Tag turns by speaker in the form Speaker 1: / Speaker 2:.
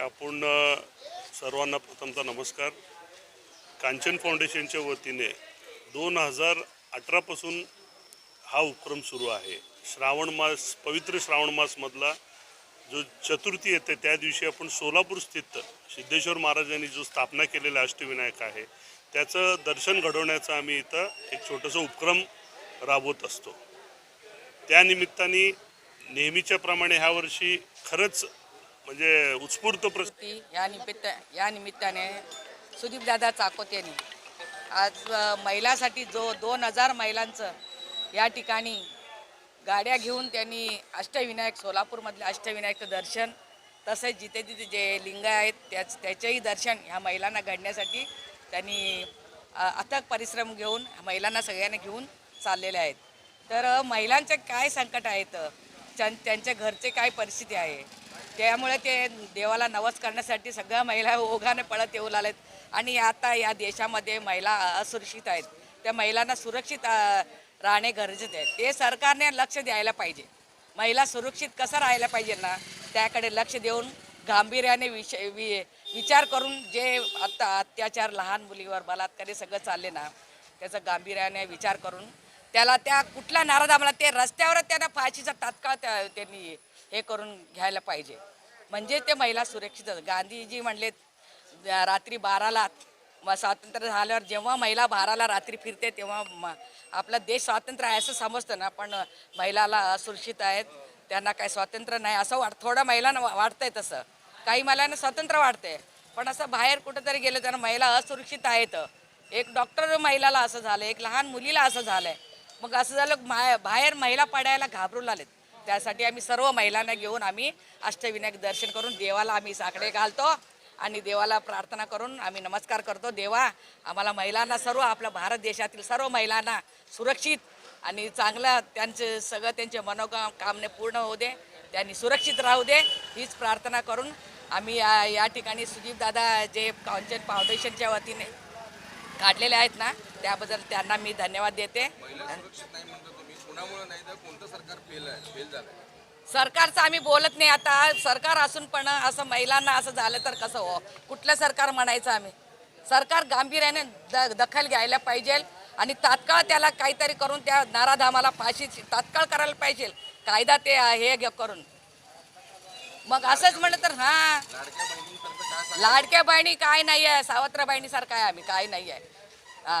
Speaker 1: आपण सर्वांना प्रथमतः नमस्कार. कांचन फाउंडेशनच्या वतीने दोन हजार अठरापासून हा उपक्रम सुरू आहे. श्रावण मास पवित्र श्रावण मासमधला जो चतुर्थी येते त्या दिवशी आपण सोलापूर स्थित सिद्धेश्वर महाराजांनी जो स्थापना केलेला अष्टविनायक आहे त्याचं दर्शन घडवण्याचा आम्ही इथं एक छोटंसं उपक्रम राबवत असतो. त्यानिमित्ताने नेहमीच्या प्रमाणे ह्या वर्षी खरंच म्हणजे उत्स्फूर्त प्रस
Speaker 2: या निमित्त या निमित्ताने सुदीपदादा चाकोत यांनी आज महिलासाठी जो दोन हजार महिलांचं या ठिकाणी गाड्या घेऊन त्यांनी अष्टविनायक सोलापूरमधले अष्टविनायकचं दर्शन तसेच जिथे तिथे जे लिंग आहेत त्याच त्याचेही दर्शन ह्या महिलांना घडण्यासाठी त्यांनी अथक परिश्रम घेऊन महिलांना सगळ्यांना घेऊन चाललेले आहेत. तर महिलांचे काय संकट आहेत त्यां त्यांच्या घरचे काय परिस्थिती आहे? त्यामुळे ते देवाला नवस करण्यासाठी सगळ्या महिला ओघाने पळत येऊ लागलेत. आणि आता या देशामध्ये महिला असुरक्षित आहेत. त्या महिलांना सुरक्षित राहणे गरजेचे आहे. ते सरकारने लक्ष द्यायला पाहिजे. महिला सुरक्षित कसं राहायला पाहिजे ना त्याकडे लक्ष देऊन गांभीर्याने विषय वि विचार करून जे आत्ता अत्याचार लहान मुलीवर बलात्कारी सगळं चालले ना त्याचा गांभीर्याने विचार करून त्याला त्या कुठला नाराज आम्हाला ते रस्त्यावर त्यांना फाशीचा तात्काळ त्या- त्यांनी हे करून घ्यायला पाहिजे. म्हणजे ते महिला सुरक्षित गांधीजी म्हणले रात्री बाराला स्वातंत्र्य झाल्यावर जेव्हा महिला बाराला रात्री फिरते तेव्हा म आपला देश स्वातंत्र्य आहे असं समजतं ना. पण महिलाला असुरक्षित आहेत. त्यांना काही स्वातंत्र्य नाही असं वाट थोडं महिलांना वा- वाटतंय तसं. काही महिलांना स्वातंत्र्य वाटतंय. पण असं बाहेर कुठंतरी गेलं तर महिला असुरक्षित आहेत. एक डॉक्टर महिलाला असं झालं एक लहान मुलीला असं झालं आहे मग असं झालं मा- बाहेर महिला पडायला घाबरू लागलेत त्यासाठी आम्ही सर्व महिलांना घेऊन आम्ही अष्टविनायक दर्शन करून देवाला आम्ही साकडे घालतो आणि देवाला प्रार्थना करून आम्ही नमस्कार करतो. देवा आम्हाला महिलांना सर्व आपल्या भारत देशातील सर्व महिलांना सुरक्षित आणि चांगलं त्यांचे सगळं त्यांचे मनोकाम कामने पूर्ण होऊ दे त्यांनी सुरक्षित राहू दे हीच प्रार्थना करून आम्ही या या ठिकाणी सुदीप दादा जे कांचन फाउंडेशनच्या वतीने काढलेले आहेत ना त्याबद्दल त्यांना मी धन्यवाद देते. सरकारचं आम्ही बोलत नाही आता. सरकार असून पण असं महिलांना असं झालं तर कसं हो? कुठलं सरकार म्हणायचं आम्ही? सरकार गांभीर्याने द दखल घ्यायला पाहिजे आणि तात्काळ त्याला काहीतरी करून त्या नाराधामाला फाशी तात्काळ करायला पाहिजे. कायदा ते हे करून. मग असंच म्हणलं तर हा. लाडक्या बहिणी काय नाही आहे सावत्र बहिणीसारखं आहे आम्ही काय नाही आहे हा.